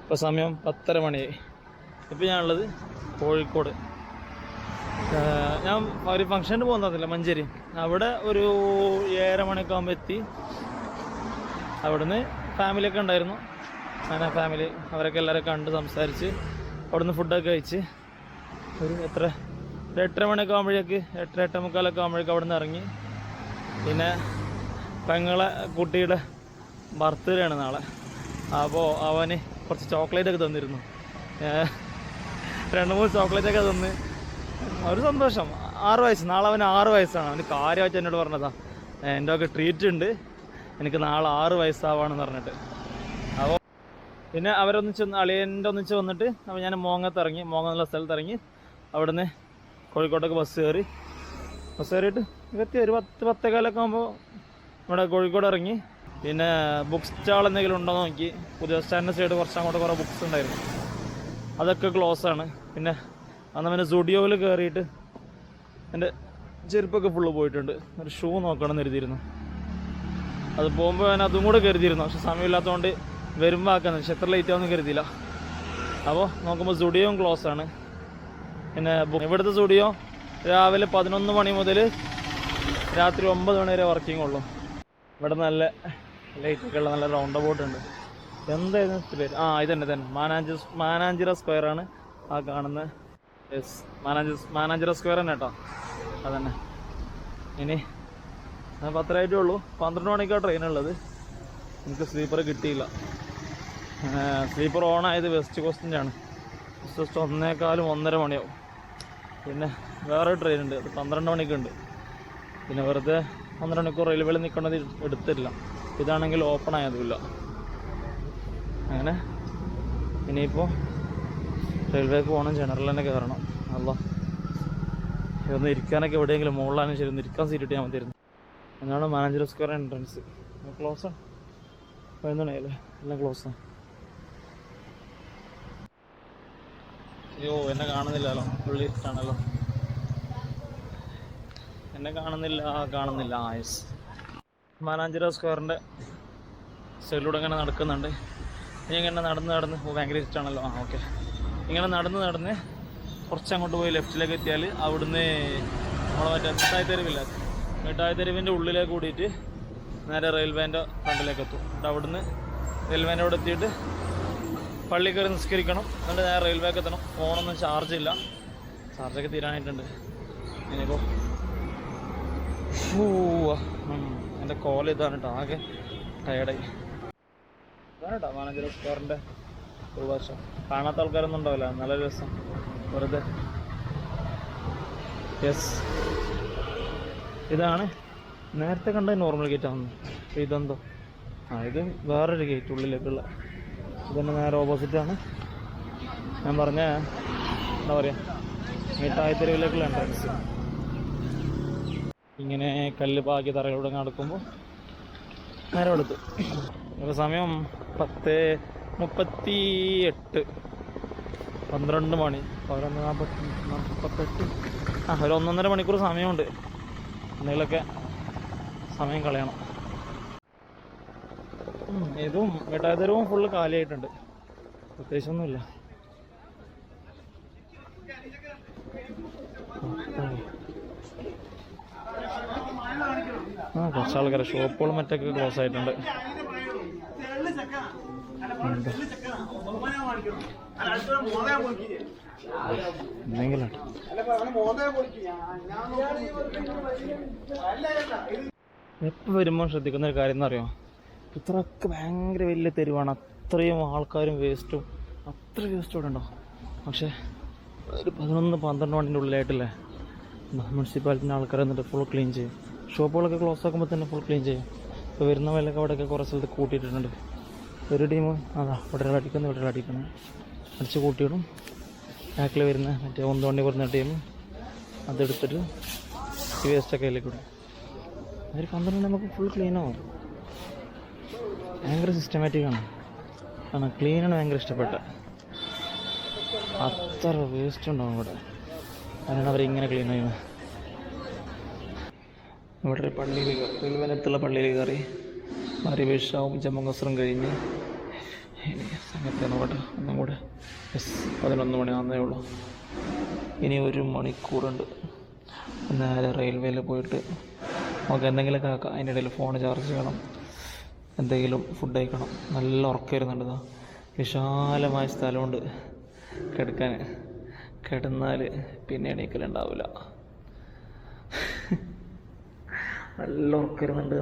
ഇപ്പൊ സമയം പത്തര മണിയായി ഇപ്പൊ ഞാനുള്ളത് കോഴിക്കോട്. ഞാൻ ഒരു ഫങ്ഷന് പോകുന്നതല്ല മഞ്ചേരി. അവിടെ ഒരു ഏഴര മണിയൊക്കെ ആകുമ്പോൾ എത്തി. അവിടുന്ന് ഫാമിലിയൊക്കെ ഉണ്ടായിരുന്നു. അങ്ങനെ ഫാമിലി അവരൊക്കെ എല്ലാവരും കണ്ട് സംസാരിച്ച് അവിടുന്ന് ഫുഡൊക്കെ കഴിച്ച് ഒരു എത്ര ഒരു എട്ടര മണിയൊക്കെ ആകുമ്പോഴേക്ക് എട്ടര എട്ടേ മുക്കാലൊക്കെ ആകുമ്പോഴേക്ക് അവിടെ നിന്ന് ഇറങ്ങി. പിന്നെ പെങ്ങളെ കുട്ടിയുടെ ബർത്ത്ഡേ ആണ് നാളെ. അപ്പോൾ അവന് കുറച്ച് ചോക്ലേറ്റ് ഒക്കെ തന്നിരുന്നു. രണ്ട് മൂന്ന് ചോക്ലേറ്റ് ഒക്കെ തന്ന്. ഒരു സന്തോഷം. ആറ് വയസ്സ്. നാളെ അവന് ആറ് വയസ്സാണ്. അവന് കാര്യമായിട്ട് എന്നോട് പറഞ്ഞതാ എന്റെ ഒക്കെ ട്രീറ്റ് ഉണ്ട്. എനിക്ക് നാളെ ആറ് വയസ്സാവാണെന്ന് പറഞ്ഞിട്ട്. അപ്പോൾ പിന്നെ അവരൊന്നിച്ച് അളിയന്റെ ഒന്നിച്ച് വന്നിട്ട് അപ്പോൾ ഞാൻ മോങ്ങത്ത് ഇറങ്ങി. മോങ്ങ എന്നുള്ള സ്ഥലത്ത് ഇറങ്ങി. അവിടുന്ന് കോഴിക്കോട്ടേക്ക് ബസ് കയറി. ബസ് കയറിയിട്ട് എത്തി ഒരു പത്ത് പത്തേകാലൊക്കെ ആകുമ്പോൾ നമ്മുടെ കോഴിക്കോട് ഇറങ്ങി. പിന്നെ ബുക്ക് സ്റ്റാൾ എന്തെങ്കിലും ഉണ്ടോ നോക്കി. പുതിയ സ്റ്റാൻഡിന്റെ സൈഡ് കുറച്ച് അങ്ങോട്ട് കുറേ ബുക്ക്സ് ഉണ്ടായിരുന്നു. അതൊക്കെ ക്ലോസ് ആണ്. പിന്നെ അന്ന് പിന്നെ സുഡിയോയിൽ കയറിയിട്ട് എന്റെ ചെരുപ്പൊക്കെ ഫുള്ള് പോയിട്ടുണ്ട്. ഒരു ഷൂ നോക്കണം എന്ന് അത് പോകുമ്പോൾ ഞാൻ അതും കൂടെ കരുതിയിരുന്നു. പക്ഷെ സമയമില്ലാത്തതുകൊണ്ട് വരുമ്പോൾ ആക്കാന്ന്. പക്ഷെ എത്ര ലേറ്റ് ആവുമെന്ന് കരുതിയില്ല. അപ്പോൾ നോക്കുമ്പോൾ സുഡിയോയും ക്ലോസ് ആണ്. പിന്നെ ഇവിടുത്തെ സുഡിയോ രാവിലെ പതിനൊന്ന് മണി മുതൽ രാത്രി ഒമ്പത് മണി വരെ വർക്കിംഗ് ഉള്ളൂ. ഇവിടെ നല്ല ലൈറ്റൊക്കെ നല്ല റൗണ്ട് ബോട്ട് ഉണ്ട്. എന്തായിരുന്നു പേര്? ആ ഇത് തന്നെ തന്നെ. മാനാഞ്ചി മാനാഞ്ചിറ സ്ക്വയർ ആണ് ആ കാണുന്ന. യെസ് മാനാഞ്ചി മാനാഞ്ചിറ സ്ക്വയർ തന്നെ കേട്ടോ. അതന്നെ. ഇനി പത്തരായിട്ടേ ഉള്ളൂ. പന്ത്രണ്ട് മണിക്കാണ് ട്രെയിൻ ഉള്ളത്. എനിക്ക് സ്ലീപ്പർ കിട്ടിയില്ല. സ്ലീപ്പർ ഓൺ ആയത് വെസ്റ്റ് കോസ്റ്റിന്റെ ആണ്. കോസ്റ്റ് ഒന്നേക്കാലും ഒന്നര മണിയാവും. പിന്നെ വേറെ ട്രെയിൻ ഉണ്ട്. അത് പന്ത്രണ്ട് മണിക്കുണ്ട് പിന്നെ വെറുതെ ഒന്നര മണിക്കൂർ റെയിൽവേയിൽ നിൽക്കുന്നത് എടുത്തില്ല. ഇതാണെങ്കിൽ ഓപ്പൺ ആയതുമില്ല. അങ്ങനെ. ഇനിയിപ്പോൾ റെയിൽവേക്ക് പോകണം ജനറൽ തന്നെ കയറണം. അല്ല ഒന്ന് ഇരിക്കാനൊക്കെ എവിടെയെങ്കിലും മുകളിലാണെങ്കിൽ ശരി ഒന്ന് ഇരിക്കാൻ സീറ്റ് കിട്ടിയാൽ മതിയായിരുന്നു എന്നാണ് മാനേജർ സ്ക്വയർ എൻട്രൻസ് ക്ലോസ് ആണ് പതിനൊന്നല്ലേ എല്ലാം ക്ലോസ് ആണ് അയ്യോ എന്നെ കാണുന്നില്ലല്ലോ. പുള്ളി ഇഷ്ടമാണല്ലോ എന്നെ കാണുന്നില്ല കാണുന്നില്ല. ആ യെസ് മാനാഞ്ചിറ സ്ക്വയറിന്റെ സൈഡിലൂടെ ഇങ്ങനെ നടക്കുന്നുണ്ട്. ഇനി ഇങ്ങനെ നടന്ന് നടന്ന് ഓ ഭയങ്കര ഇഷ്ടമാണല്ലോ ആ ഓക്കെ ഇങ്ങനെ നടന്ന് നടന്ന് കുറച്ച് അങ്ങോട്ട് പോയി ലെഫ്റ്റിലേക്ക് എത്തിയാൽ അവിടുന്ന് നമ്മളെ മറ്റേ മിഠായി തെരുവില്ല മിഠായി തെരുവിന്റെ ഉള്ളിലേക്ക് കൂടിയിട്ട് നേരെ റെയിൽവേന്റെ ഫ്രണ്ടിലേക്ക് എത്തും. എന്നിട്ട് അവിടുന്ന് റെയിൽവേന്റെ അവിടെ എത്തിയിട്ട് പള്ളി കയറി നിസ്കരിക്കണം. എന്നിട്ട് നേരെ റെയിൽവേക്ക് എത്തണം. ഫോണൊന്നും ചാർജ് ഇല്ല. ചാർജൊക്കെ തീരാനായിട്ടുണ്ട്. ഇനിയിപ്പോൾ എന്റെ കോല ഇതാണ് കേട്ടോ ആകെ ടയർഡായി ഇതാണ് കേട്ടോ മാനേജർ വർഷം കാണാത്ത ആൾക്കാരൊന്നും ഉണ്ടാവില്ല. നല്ല രസം. വെറുതെ. യെസ് ഇതാണ്. നേരത്തെ കണ്ട നോർമൽ ഗേറ്റ് ആണ് ഇതെന്തോ? ആ ഇത് വേറൊരു ഗേറ്റ് ഉള്ളിലേക്കുള്ള. ഇതന്നെ നേരെ ഓപ്പോസിറ്റ് ആണ്. ഞാൻ പറഞ്ഞ എന്താ പറയുക മിഠായി തെരുവിലേക്കുള്ള എൻട്രൻസ് ഇങ്ങനെ കല്ല് പാകി തറയിലൂടെ നടക്കുമ്പോൾ നേരം എടുത്തു ഇപ്പോൾ സമയം പത്ത് മുപ്പത്തി എട്ട് പന്ത്രണ്ട് മണി. പതിനൊന്ന് നാൽപ്പത്തി നാൽപ്പത്തെട്ട് ആ ഒരു ഒന്നൊന്നര മണിക്കൂർ സമയമുണ്ട്. എന്തെങ്കിലുമൊക്കെ സമയം കളയണം. ഇതും വെട്ടാതരവും ഫുള്ള് കാലിയായിട്ടുണ്ട്. പ്രത്യേകിച്ചൊന്നുമില്ല. ആ കുറച്ച് ആൾക്കാരെ ഷോപ്പുകളും മറ്റൊക്കെ ക്ലോസ് ആയിട്ടുണ്ട്. എപ്പ എപ്പോൾ വരുമ്പോൾ ശ്രദ്ധിക്കുന്ന ഒരു കാര്യം എന്നറിയോ? ഇത്രയൊക്കെ ഭയങ്കര വലിയ തെരുവാണ്. അത്രയും ആൾക്കാരും വേസ്റ്റും അത്ര വേസ്റ്റ് ഇവിടെ ഉണ്ടോ? പക്ഷേ ഒരു പതിനൊന്ന് പന്ത്രണ്ട് മണിന്റെ ഉള്ളിലായിട്ടില്ലേ? മുനിസിപ്പാലിറ്റിന്റെ ആൾക്കാർ എന്നിട്ട് ഫുൾ ക്ലീൻ ചെയ്യും. ഷോപ്പുകളൊക്കെ ക്ലോസ് ആക്കുമ്പോൾ തന്നെ ഫുൾ ക്ലീൻ ചെയ്യും. ഇപ്പോൾ വരുന്ന വിലയൊക്കെ അവിടെയൊക്കെ കുറേ സ്ഥലത്ത് കൂട്ടിയിട്ടുണ്ട് ഒരു ടീം അതാ ഇവിടെ അടിക്കുന്നു ഇവിടെ അടിക്കുന്നു അടിച്ച് കൂട്ടിയിടും. ബാക്കിൽ വരുന്ന മറ്റേ ഒന്ന് വണ്ടി വരുന്ന ടീം അതെടുത്തിട്ട് ഈ വേസ്റ്റൊക്കെ അതിലേക്ക് ഇടും. ഒരു പന്ത്രണ്ട് നമുക്ക് ഫുൾ ക്ലീൻ ആവും. ഭയങ്കര സിസ്റ്റമാറ്റിക് ആണ്. ക്ലീനാണ് ഭയങ്കര ഇഷ്ടപ്പെട്ട. അത്ര വേസ്റ്റ് ഉണ്ടാവും ഇവിടെ. അതിനാണ് അവരിങ്ങനെ ക്ലീൻ ചെയ്യുന്നത്. ഇവിടെ ഒരു പള്ളിയിൽ വനത്തുള്ള പള്ളിയിൽ കയറി മരിവേഷാവും ജമ്മു കഴിഞ്ഞ് സമയത്ത് നോക്കട്ടെ ഒന്നും കൂടെ എസ് പതിനൊന്ന് മണി ആകുന്നേ ഉള്ളൂ. ഇനി ഒരു മണിക്കൂറുണ്ട്. നേരെ റെയിൽവേയിൽ പോയിട്ട്? നമുക്ക് എന്തെങ്കിലുമൊക്കെ ആക്കാം. അതിന്റെ ഇടയിൽ ഫോൺ ചാർജ് ചെയ്യണം. എന്തെങ്കിലും ഫുഡ് കഴിക്കണം. നല്ല ഉറക്കം വരുന്നുണ്ട് ഇതാ വിശാലമായ സ്ഥലമുണ്ട് കിടക്കാൻ. കിടന്നാൽ പിന്നെ എണീക്കലുണ്ടാവില്ല. നല്ല ഉറക്കം വരുന്നുണ്ട്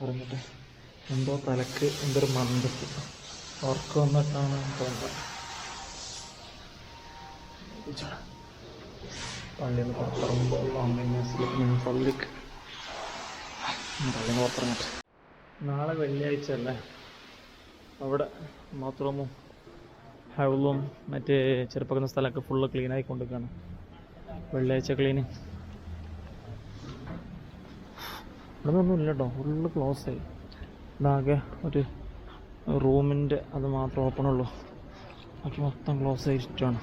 പറഞ്ഞിട്ട് എന്തോ തലക്ക് എന്തൊരു മന്ദത്ത് ഉറക്കം വന്നിട്ടാണ് തോന്നുന്നത് പള്ളിയിൽ നിന്ന് പുറത്തിറങ്ങുമ്പോൾ പള്ളിക്ക് പള്ളിയിൽ നിന്ന് നാളെ വെള്ളിയാഴ്ച അല്ലേ? അവിടെ മാത്രമോ ഹൗളും മറ്റേ ചെറുപ്പക്കുന്ന സ്ഥലമൊക്കെ ഫുള്ള് ക്ലീൻ ആയിക്കൊണ്ടിരിക്കുകയാണ്. വെള്ളിയാഴ്ച ക്ലീനിങ് ഇവിടെ നിന്നൊന്നും ഇല്ല കേട്ടോ ഫുള്ള് ക്ലോസ് ആയി. ഇതാകെ ഒരു റൂമിന്റെ അത് മാത്രം ഓപ്പൺ ഉള്ളൂ. ബാക്കി മൊത്തം ക്ലോസ് ആയിട്ടാണ്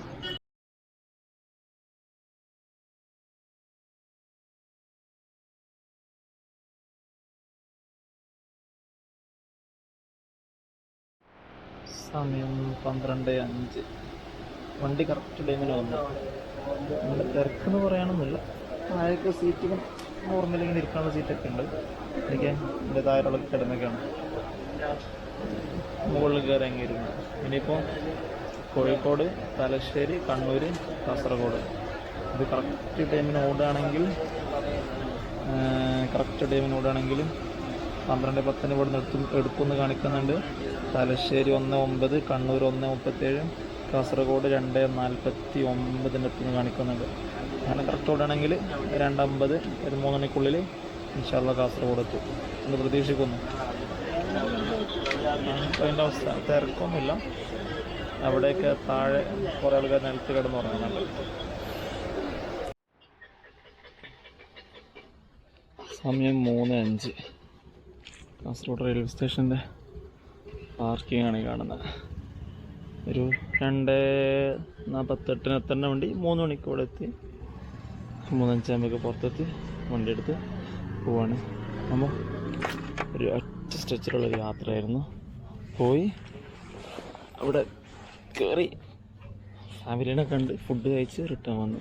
സമയം പന്ത്രണ്ട് അഞ്ച്. വണ്ടി കറക്റ്റ് ടൈമിന് വന്നു. നല്ല തിരക്കെന്ന് പറയാനൊന്നുമില്ല. ആയൊക്കെ സീറ്റുകൾ നോർമലി ഇങ്ങനെ ഇരിക്കാനുള്ള സീറ്റൊക്കെ ഉണ്ട്. എനിക്ക് എന്റെ താഴെയുള്ള കിടന്നൊക്കെയാണ്. മുകളിൽ കയറി അങ്ങ് ഇരുന്നു. ഇനിയിപ്പോൾ കോഴിക്കോട് തലശ്ശേരി കണ്ണൂർ കാസർഗോഡ്. ഇത് കറക്റ്റ് ടൈമിന് ഓടുകയാണെങ്കിൽ കറക്റ്റ് ടൈമിന് ഓടുകയാണെങ്കിൽ പന്ത്രണ്ട് പത്തിന് ഇവിടെ നിന്ന് എടുത്തും എടുക്കുമെന്ന് കാണിക്കുന്നുണ്ട്. തലശ്ശേരി ഒന്ന് ഒമ്പത് കണ്ണൂർ ഒന്ന് മുപ്പത്തേഴ് കാസർഗോഡ് രണ്ട് നാൽപ്പത്തി ഒമ്പതിന്റെ അടുത്തുനിന്ന് കാണിക്കുന്നുണ്ട്. അങ്ങനെ കറക്റ്റ് ഓടുകയാണെങ്കിൽ രണ്ടമ്പത് ഒരു മൂന്നണിക്കുള്ളിൽ ഇൻഷാള്ള കാസർഗോഡ് എത്തും എന്ന് പ്രതീക്ഷിക്കുന്നു. അതിന്റെ അവസ്ഥ. തിരക്കൊന്നുമില്ല. അവിടെയൊക്കെ താഴെ കുറേ ആൾക്കാർ നിലത്ത് കിടന്നുറങ്ങുന്നുണ്ട് സമയം മൂന്ന് അഞ്ച്. കാസർഗോഡ് റെയിൽവേ സ്റ്റേഷന്റെ പാർക്കിംഗ് ആണ് കാണുന്നത്. ഒരു രണ്ട് നാൽപ്പത്തെട്ടിന് എത്തേണ്ട വണ്ടി മൂന്ന് മണിക്കൂടെ എത്തി. മൂന്നഞ്ചാകുമ്പോഴേക്ക് പുറത്തെത്തി വണ്ടി എടുത്ത് പോവാണ്. അപ്പോൾ ഒരു ഒറ്റ സ്ട്രെച്ചിലുള്ള ഒരു യാത്രയായിരുന്നു. പോയി അവിടെ കയറി ഫാമിലിനെ കണ്ട് ഫുഡ് കഴിച്ച് റിട്ടേൺ വന്നു.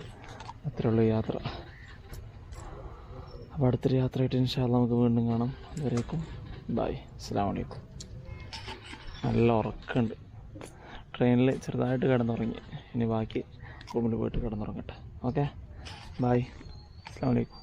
അത്രയുള്ള യാത്ര. അപ്പോൾ അടുത്തൊരു യാത്രയായിട്ട് ഇൻഷാല്ല നമുക്ക് വീണ്ടും കാണാം. അതുവരേക്കും ബായ് അസ്സാം വലൈക്കും നല്ല ഉറക്കമുണ്ട് ട്രെയിനിൽ ചെറുതായിട്ട് കിടന്നുറങ്ങി. ഇനി ബാക്കി റൂമിൽ പോയിട്ട് കിടന്നുറങ്ങട്ടെ. ഓക്കെ? ബായ് അസ്സാം വലൈക്കും